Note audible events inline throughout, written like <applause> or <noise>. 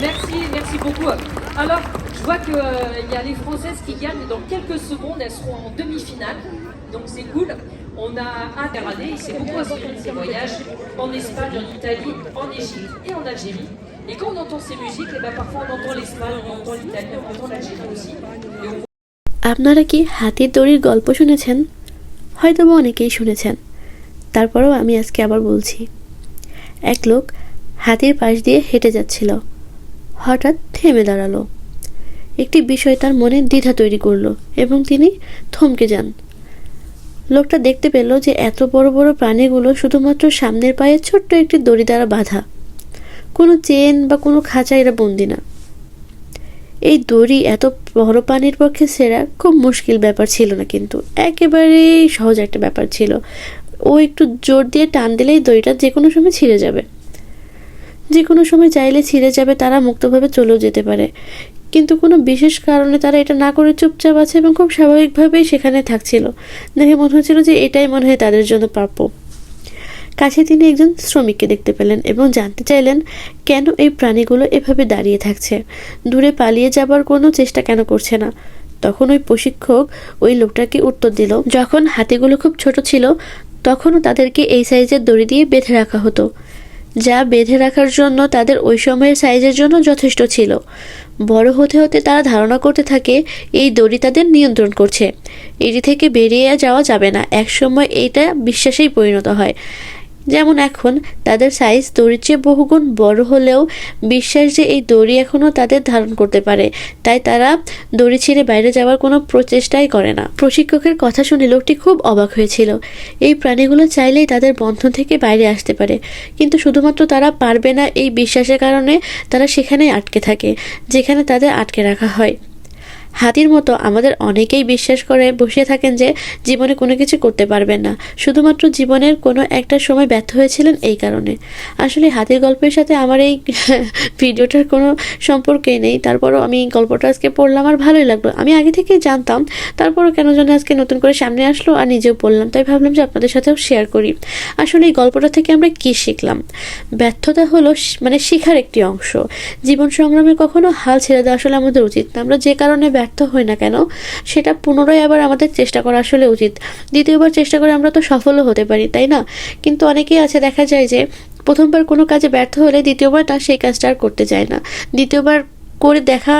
Merci, merci beaucoup. Alors, je vois qu'il euh, y a les Françaises qui gagnent. Dans quelques secondes, elles seront en demi-finale. Donc c'est cool. On a hâte. Il s'est beaucoup inspiré de ses voyages en Espagne, en Italie, en Égypte et en Algérie. Et quand on entend ces musiques, eh ben, parfois on entend l'Espagne, on entend l'Italie, on entend l'Algérie aussi. Et on আপনারা কি হাতির দড়ির গল্প শুনেছেন হয়তো অনেকেই শুনেছেন তারপরেও আমি আজকে আবার বলছি এক লোক হাতির পাশ দিয়ে হেঁটে যাচ্ছিল হঠাৎ থেমে দাঁড়াল। একটি বিষয় তার মনে দ্বিধা তৈরি করল এবং তিনি থমকে যান। লোকটা দেখতে পেল যে এত বড় বড় প্রাণীগুলো শুধুমাত্র সামনের পায়ে ছোট্ট একটি দড়ি দ্বারা বাঁধা। কোনো চেন বা কোনো খাঁচা এরা বন্দি না। এই দড়ি এত বড় পানির পক্ষে সেরা খুব মুশকিল ব্যাপার ছিল না কিন্তু, একেবারেই সহজ একটা ব্যাপার ছিল। ও একটু জোর দিয়ে টান দিলেই দড়িটা যে কোনো সময় ছিঁড়ে যাবে। যে কোনো সময় চাইলে ছিঁড়ে যাবে, তারা মুক্তভাবে চলেও যেতে পারে। কিন্তু কোনো বিশেষ কারণে তারা এটা না করে চুপচাপ আছে এবং খুব স্বাভাবিকভাবেই সেখানে থাকছিল। দেখে মনে হচ্ছিল যে এটাই মনে হয় তাদের জন্য প্রাপ্য। কাছে তিনি একজন শ্রমিককে দেখতে পেলেন এবং জানতে চাইলেন, কেন এই প্রাণীগুলো এভাবে দাঁড়িয়ে থাকছে? দূরে পালিয়ে যাবার কোনো চেষ্টা কেন করছে না? তখন ওই প্রশিক্ষক ওই লোকটাকে উত্তর দিল, যখন হাতিগুলো খুব ছোট ছিল, তখনও তাদেরকে এই সাইজের দড়ি দিয়ে বেঁধে রাখা হতো। যা বেঁধে রাখার জন্য তাদের ওই সময়ের সাইজের জন্য যথেষ্ট ছিল। বড় হতে হতে তারা ধারণা করতে থাকে, এই দড়ি তাদের নিয়ন্ত্রণ করছে। এটি থেকে বেরিয়ে যাওয়া যাবে না। একসময় এটা বিশ্বাসেই পরিণত হয়। যেমন এখন, তাদের সাইজ দড়ির চেয়ে বহুগুণ বড় হলেও বিশ্বাস যে এই দড়ি এখনও তাদের ধারণ করতে পারে। তাই তারা দড়ি ছেড়ে বাইরে যাওয়ার কোনো প্রচেষ্টাই করে না। প্রশিক্ষকের কথা শুনে লোকটি খুব অবাক হয়েছিল। এই প্রাণীগুলো চাইলেই তাদের বন্ধন থেকে বাইরে আসতে পারে। কিন্তু শুধুমাত্র তারা পারবে না এই বিশ্বাসের কারণে তারা সেখানেই আটকে থাকে, যেখানে তাদের আটকে রাখা হয়। হাতির মতো আমাদের অনেকেই বিশ্বাস করে, বসে থাকেন যে জীবনে কোনো কিছু করতে পারবেন না। শুধুমাত্র জীবনের কোনো একটা সময় ব্যর্থ হয়েছিলেন এই কারণে। আসলে হাতির গল্পের সাথে আমার এই <laughs> ভিডিওটার কোনো সম্পর্কই নেই। তারপরও আমি গল্পটা আজকে পড়লাম আর ভালোই লাগল। আমি আগে থেকেই জানতাম, তারপরও কেন যেন আজকে নতুন করে সামনে আসলো আর নিজেও পড়লাম। তাই ভাবলাম যে আপনাদের সাথেও শেয়ার করি। আসলে এই গল্পটা থেকে আমরা কি শিখলাম? ব্যর্থতা হলো মানে শেখার একটি অংশ। জীবন সংগ্রামে কখনো হাল ছেড়ে দেওয়া আসলে আমাদের উচিত না। আমরা যে কারণে ব্যর্থ হই না কেন, সেটা পুনরায় আবার আমাদের চেষ্টা করা আসলে উচিত। দ্বিতীয়বার চেষ্টা করে আমরা তো সফলও হতে পারি, তাই না? কিন্তু অনেকেই আছে, দেখা যায় যে প্রথমবার কোনো কাজে ব্যর্থ হলে দ্বিতীয়বার তার সেই কাজটা আর করতে চায় না। দ্বিতীয়বার করে দেখা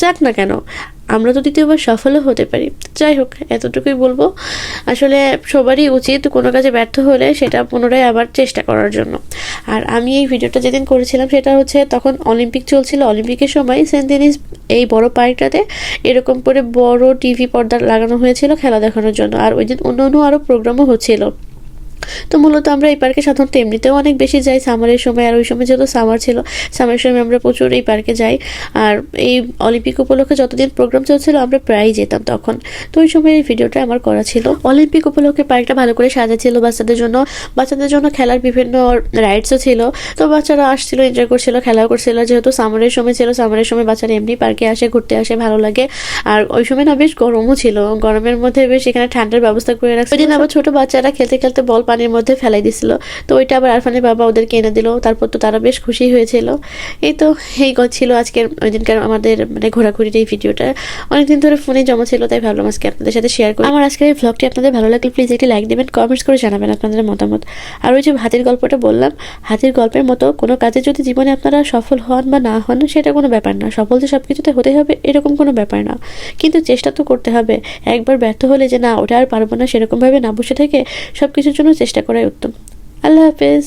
যাক না কেন আমরা তো দ্বিতীয়বার সফলও হতে পারি। যাই হোক, এতটুকুই বলব। আসলে সবারই উচিত কোনো কাজে ব্যর্থ হলে সেটা পুনরায় আবার চেষ্টা করার জন্য। আর আমি এই ভিডিওটা যেদিন করেছিলাম সেটা হচ্ছে তখন অলিম্পিক চলছিল। অলিম্পিকের সময় সেন্ট ডেনিস এই বড় পার্কটাতে এরকম করে বড় টিভি পর্দা লাগানো হয়েছিল খেলা দেখানোর জন্য। আর ওই দিন অন্য অন্য আরও প্রোগ্রামও হচ্ছিল। তো মূলত আমরা এই পার্কে সাধারণত এমনিতেও অনেক বেশি যাই সামারের সময়, আর ওই সময় যেহেতু সামার ছিল, সামারের সময় আমরা প্রচুর এই পার্কে যাই। আর এই অলিম্পিক উপলক্ষে যতদিন প্রোগ্রাম চলছিল, আমরা প্রায়ই যেতাম তখন। তো ওই সময় এই ভিডিওটা আমার করা ছিল। অলিম্পিক উপলক্ষে পার্কটা ভালো করে সাজা ছিল বাচ্চাদের জন্য। বাচ্চাদের জন্য খেলার বিভিন্ন রাইডসও ছিল। তো বাচ্চারা আসছিল এনজয় করছিল, খেলাও করছিল। যেহেতু সামারের সময় ছিল, সামারের সময় বাচ্চারা এমনি পার্কে আসে, ঘুরতে আসে, ভালো লাগে। আর ওই সময় না বেশ গরমও ছিল। গরমের মধ্যে বেশ এখানে ঠান্ডার ব্যবস্থা করে রাখছে। আবার ছোট বাচ্চারা খেলতে খেলতে বল পানির মধ্যে ফেলাই দিছিল। তো ওইটা আবার আরফানের বাবা ওদেরকে এনে দিল। তারপর তো তারা বেশ খুশি হয়েছিল। এই তো, এই ছিল আজকের ওই দিনকার আমাদের মানে ঘোরাঘুরির এই ভিডিওটা। অনেকদিন ধরে ফোনে জমা ছিল, তাই ভাবলাম আজকে আপনাদের সাথে শেয়ার করি। আমার আজকের এই ভ্লগটি আপনাদের ভালো লাগলে প্লিজ একটি লাইক দেবেন কমেন্টস করে জানাবেন আপনাদের মতামত। আর ওই যে হাতির গল্পটা বললাম, হাতির গল্পের মতো কোনো কাজে যদি জীবনে আপনারা সফল হন বা না হন, সেটা কোনো ব্যাপার না। সফল যে সব কিছুতে হতে হবে, এরকম কোনো ব্যাপার না। কিন্তু চেষ্টা তো করতে হবে। একবার ব্যর্থ হলে যে না, ওটা আর পারব না, সেরকমভাবে না বসে থেকে সব কিছুর জন্য চেষ্টা করাই উত্তম। আল্লাহ হাফেজ।